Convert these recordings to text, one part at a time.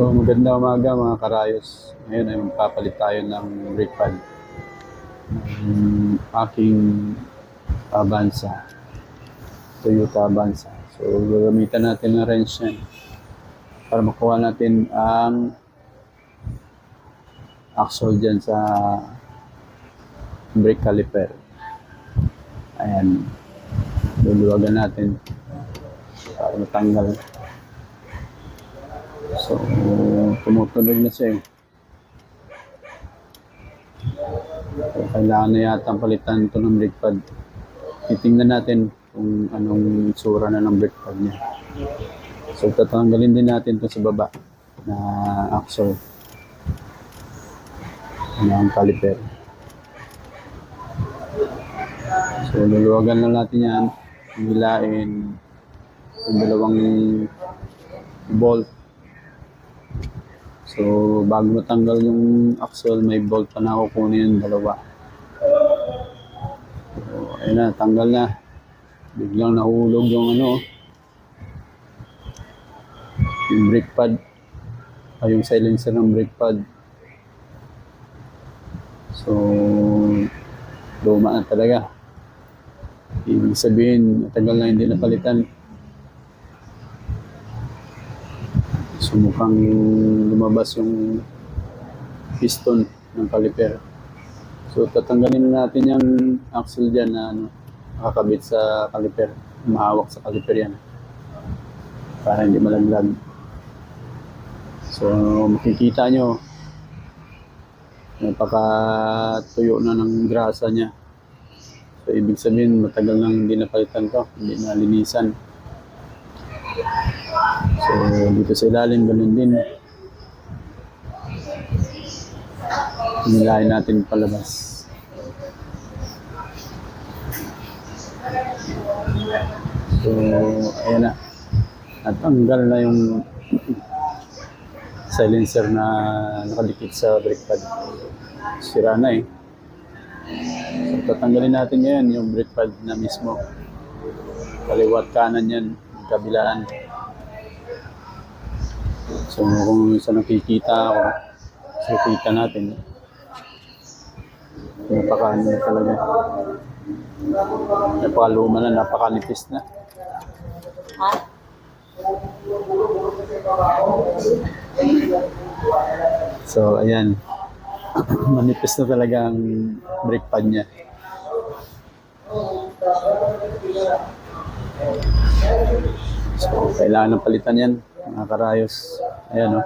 So maganda umaga mga karayos. Ngayon ay magpapalit tayo ng brake pad. Ng aking Avanza. Toyota Avanza. So gagamitan natin ng wrench yan. Para makuha natin ang axle dyan sa brake caliper. Ayan. Luluwagan natin para matanggal. So, tumutunog na siya eh. So, kailangan na yata palitan ito ng brake pad. Titingnan natin kung anong tsura na ng brake pad niya. So, tatanggalin din natin ito sa baba na axle ng caliper. So, luluwagan na natin yan. Hilain yung dalawang bolt. So, bago matanggal yung axle, may bolt pa na kukunin yung dalawa. So, ayun na, tanggal na. Biglang nahulog yung ano, yung brake pad. Ay, yung silencer ng brake pad. So, luma na talaga. Ibig sabihin, matagal na hindi napalitan. So mukhang lumabas yung piston ng caliper. So tatanggalin na natin yung axle dyan na ano, nakakabit sa caliper. Mahawak sa caliper yan. Para hindi malaglag. So makikita nyo, napakatuyo na ng grasa niya. So ibig sabihin matagal nang hindi napalitan to, hindi na linisan. So, dito sa ilalim, ganun din. Nilayan natin palabas. So, ayan na. Natanggal na yung silencer na nakadikit sa brake pad. Sira na eh. So, tatanggalin natin ngayon yung brake pad na mismo. Kaliwat kanan yan, kabilaan. So kung sa nakikita ako, sa nakikita natin, napaka ano na talaga. Napakaluma na, napakanipis na. Ha? So ayan, manipis na talaga ang brake pad niya. So kailangan ng palitan yan, mga karayos. Ayan o.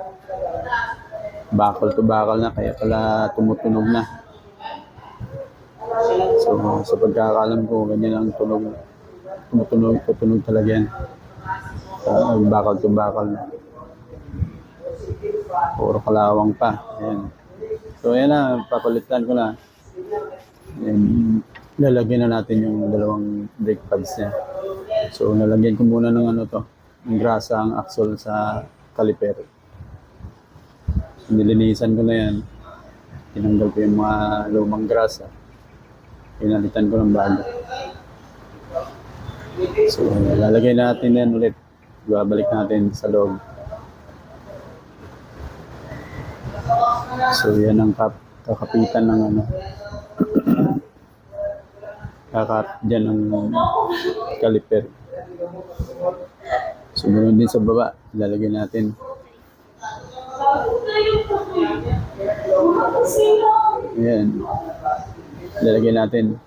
Bakal to bakal na, kaya pala tumutunog na. So sa pagkakalam ko, ganyan ang tunog. Tumutunog, tutunog talaga yan. Uh, bakal to bakal na. Puro kalawang pa. Ayan. So ayan na, papalitan ko na. And lalagyan na natin yung dalawang brake pads niya. So nalagyan ko muna ng ano to, ng grasa ang axle sa caliper. Nilinisan ko na yan. Tinanggal ko yung mga lumang grasa. Pinalitan ko ng bago. So lalagay natin yan ulit. Babalik natin sa loob. So yan ang kap kakapitan ng ano. Kakap dyan ang caliper. Sumunod din sa baba, ilalagay natin. Ayan. Ilalagay natin.